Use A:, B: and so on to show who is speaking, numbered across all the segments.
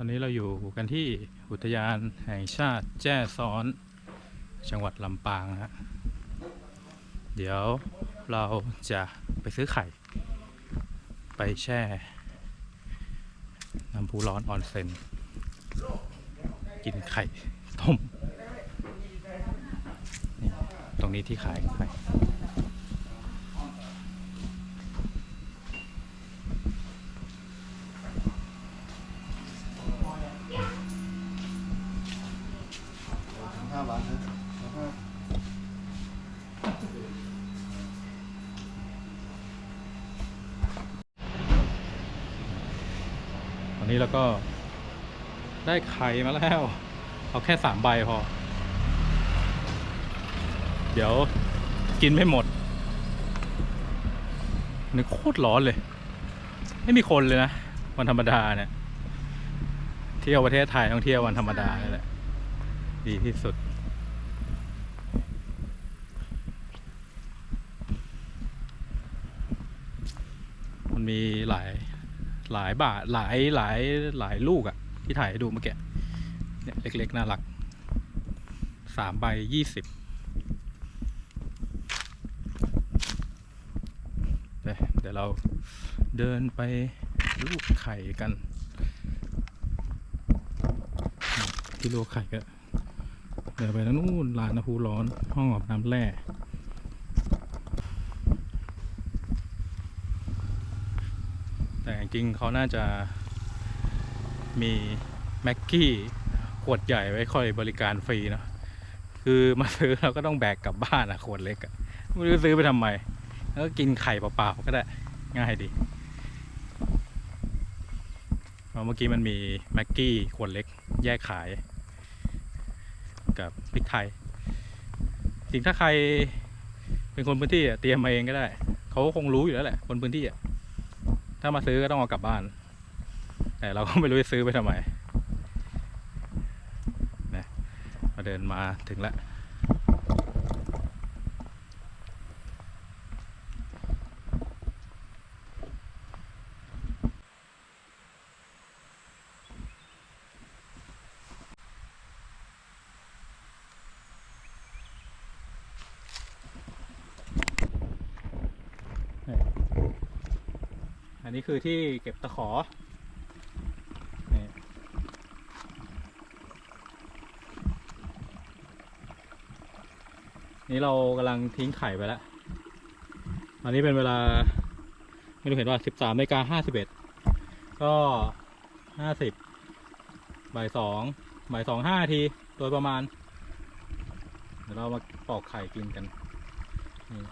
A: อนนี้เราอยู่กันที่อุทยานแห่งชาติแจ้ซ้อน จังหวัดลำปางนะฮะเดี๋ยวเราจะไปซื้อไข่ ไปแช่น้ำพุร้อนออนเซ็น กินไข่ต้มนี่ตรงนี้ที่ขายไข่
B: ห้าบาทนะแล้วก็
A: ตอนนี้เราก็ได้ไข่มาแล้ว เอาแค่สามใบพอ เดี๋ยวกินไม่หมดนี่โคตรร้อนเลย ไม่มีคนเลยนะ วันธรรมดาเนี่ย เที่ยวประเทศไทยต้องเที่ยววันธรรมดานี่แหละ ดีที่สุด มีหลายหลายบาทหลายหลายหลายลูกอะที่ถ่ายให้ดูเมื่อกี้เนี่ยเล็กๆน่ารักสามใบยี่สิบเดี๋ยวเราเดินไปลูกไข่กันที่ลูกไข่ก็เดินไปแล้วนู่นลานน้ำพุร้อนห้องอาบน้ำแร่ แต่จริงๆเขาน่าจะมีแม็กกี้ขวดใหญ่ไว้คอยบริการฟรีเนอะคือมาซื้อเราก็ต้องแบกกลับบ้านอะขวดเล็กอะไม่รู้ซื้อไปทำไม แล้วก็กินไข่เปล่าๆก็ได้ง่ายดีเมื่อกี้มันมีแม็กกี้ขวดเล็กแยกขาย กับพริกไทยจริงถ้าใครเป็นคนพื้นที่เตรียมมาเองก็ได้ เขาก็คงรู้อยู่แล้วแหละคนพื้นที่อะ ถ้ามาซื้อก็ต้องเอากลับบ้าน แต่เราก็ไม่รู้จะซื้อไปทำไมนะมาเดินมาถึงแล้ว อันนี้คือที่เก็บตะขอนี่นี่เรากำลังทิ้งไข่ไปแล้วตอนนี้เป็นเวลา ไม่รู้เห็นว่าสิบสามนาฬิกาห้าสิบเอ็ดก็ห้าสิบบ่ายสองบ่ายสองห้าที โดยประมาณ เดี๋ยวเรามาปอกไข่กินกันนี่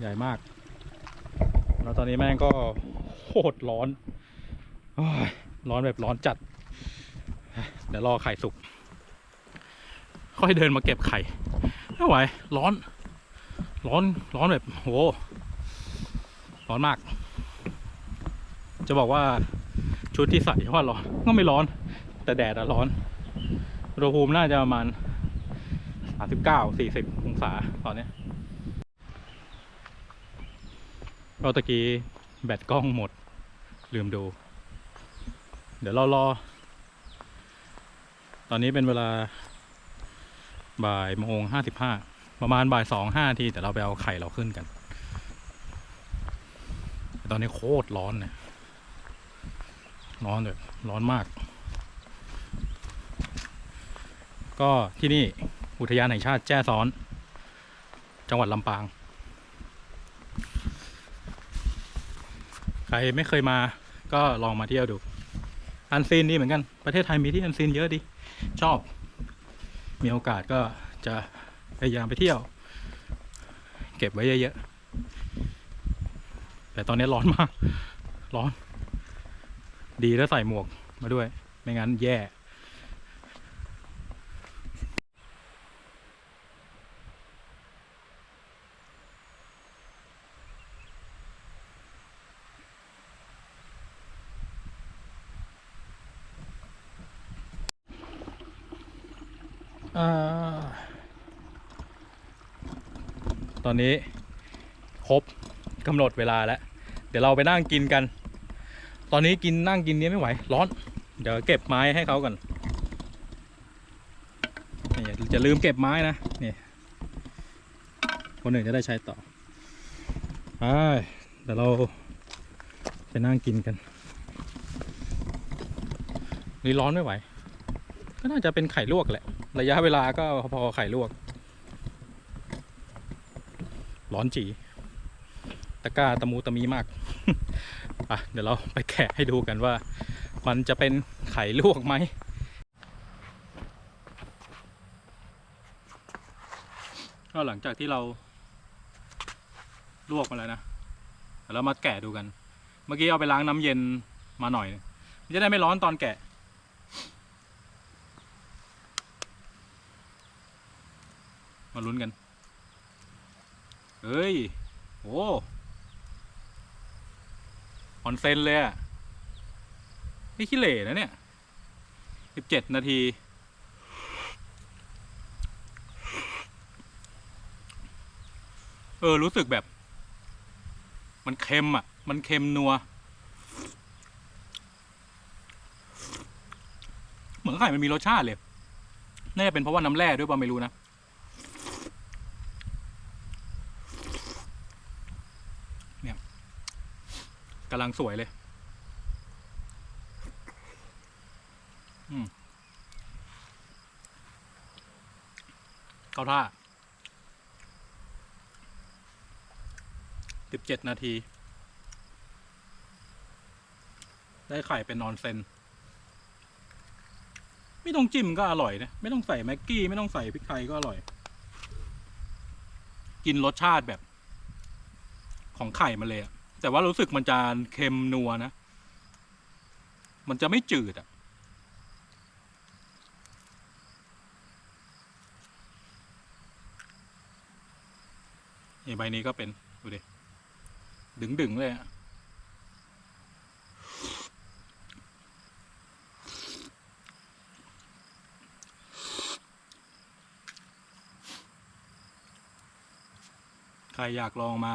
A: ใหญ่มาก แล้วตอนนี้แม่งก็โคตรร้อน ร้อนแบบร้อนจัด เดี๋ยวรอไข่สุก ค่อยเดินมาเก็บไข่ ไม่ไหว ร้อน ร้อน ร้อนแบบโห ร้อนมาก จะบอกว่าชุดที่ใส่ว่าร้อน ก็ไม่ร้อน แต่แดดอะร้อนอุณหภูมิน่าจะประมาณสามสิบเก้าสี่สิบองศาตอนเนี้ย เราตะกี้แบตกล้องหมด ลืมดู เดี๋ยวเรารอ ตอนนี้เป็นเวลาบ่ายโมงห้าสิบห้าประมาณบ่ายสองห้าทีแต่เราไปเอาไข่เราขึ้นกันแต่ตอนนี้โคตรร้อนเนี่ยร้อนแบบร้อนมาก ก็ที่นี่อุทยานแห่งชาติแจ้ซ้อน จังหวัดลำปาง ใครไม่เคยมาก็ลองมาเที่ยวดู อันซีนดีเหมือนกัน ประเทศไทยมีที่อันซีนเยอะดี ชอบ มีโอกาสก็จะพยายามไปเที่ยว เก็บไว้เยอะๆ แต่ตอนนี้ร้อนมาก ร้อน ดีแล้วใส่หมวกมาด้วย ไม่งั้นแย่ ตอนนี้ครบกำหนดเวลาแล้ว เดี๋ยวเราไปนั่งกินกัน ตอนนี้กินนั่งกินนี้ไม่ไหว ร้อน เดี๋ยวเก็บไม้ให้เขาก่อนนี่จะลืมเก็บไม้นะนี่คนอื่นจะได้ใช้ต่อไปเดี๋ยวเราไปนั่งกินกัน นี่ร้อนไม่ไหว ก็น่าจะเป็นไข่ลวกแหละ ระยะเวลาก็พอไข่ลวก ร้อนจี ตะก้าตะมูตะมีมาก อะ เดี๋ยวเราไปแกะให้ดูกันว่า มันจะเป็นไข่ลวกไหมก็หลังจากที่เราลวกมาแล้วนะเดี๋ยวเรามาแกะดูกัน เมื่อกี้เอาไปล้างน้ำเย็นมาหน่อย มันจะได้ไม่ร้อนตอนแกะ มาลุ้นกันเฮ้ยโอ้ออนเซนเลยอะนี่ขี้เหร่นะเนี่ยสิบเจ็ดนาที เออ รู้สึกแบบ มันเค็มอะ มันเค็มนัว เหมือนไข่มันมีรสชาติเลย น่าจะเป็นเพราะว่าน้ำแร่ด้วยป่ะไม่รู้นะ เนี่ย กำลังสวยเลย อืมเข้าท่าสิบเจ็ดนาที ได้ไข่เป็นนอนเซน ไม่ต้องจิ้มก็อร่อยนะ ไม่ต้องใส่แม็กกี้ ไม่ต้องใส่พริกไทยก็อร่อย กินรสชาติแบบของไข่มาเลยอะ แต่ว่ารู้สึกมันจะเค็มนัวนะ มันจะไม่จืดอะนี่ใบนี้ก็เป็น ดูดิ ดึงดึงๆเลยอะ ใครอยากลองมา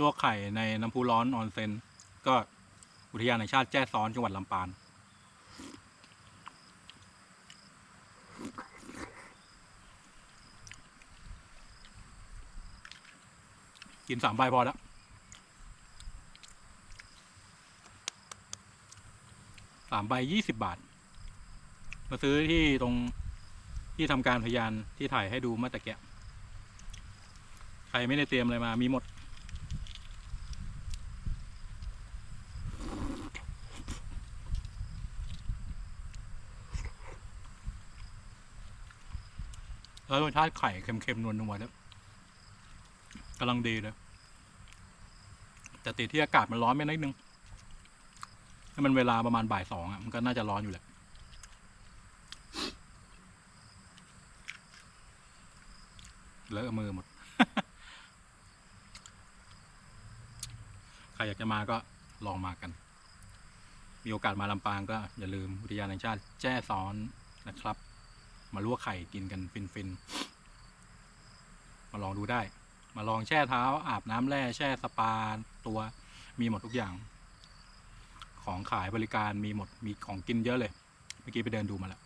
A: ลวกไข่ในน้ำพุร้อนออนเซนก็อุทยานแห่งชาติแจ้ซ้อนจังหวัดลำปางกินสามใบพอแล้วสามใบยี่สิบบาท มาซื้อที่ตรงที่ทำการพยานที่ถ่ายให้ดูเมื่อตะเกียใครไม่ได้เตรียมอะไรมามีหมด แล้วรสชาติไข่เค็มๆนวลๆแล้วกำลังดีเลยแต่ติดที่อากาศมันร้อนไปนิดนึงถ้ามันเวลาประมาณบ่ายสองอะมันก็น่าจะร้อนอยู่แหละเลอะมือหมด ใครอยากจะมาก็ลองมากัน มีโอกาสมาลำปางก็อย่าลืมอุทยานแห่งชาติแจ้ซ้อนนะครับ มาลวกไข่กินกันฟินๆ มาลองดูได้ มาลองแช่เท้า อาบน้ำแร่แช่สปาตัวมีหมดทุกอย่าง ของขายบริการมีหมดมีของกินเยอะเลย เมื่อกี้ไปเดินดูมาแล้ว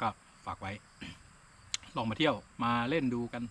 A: ก็ฝากไว้ ลองมาเที่ยวมาเล่นดูกัน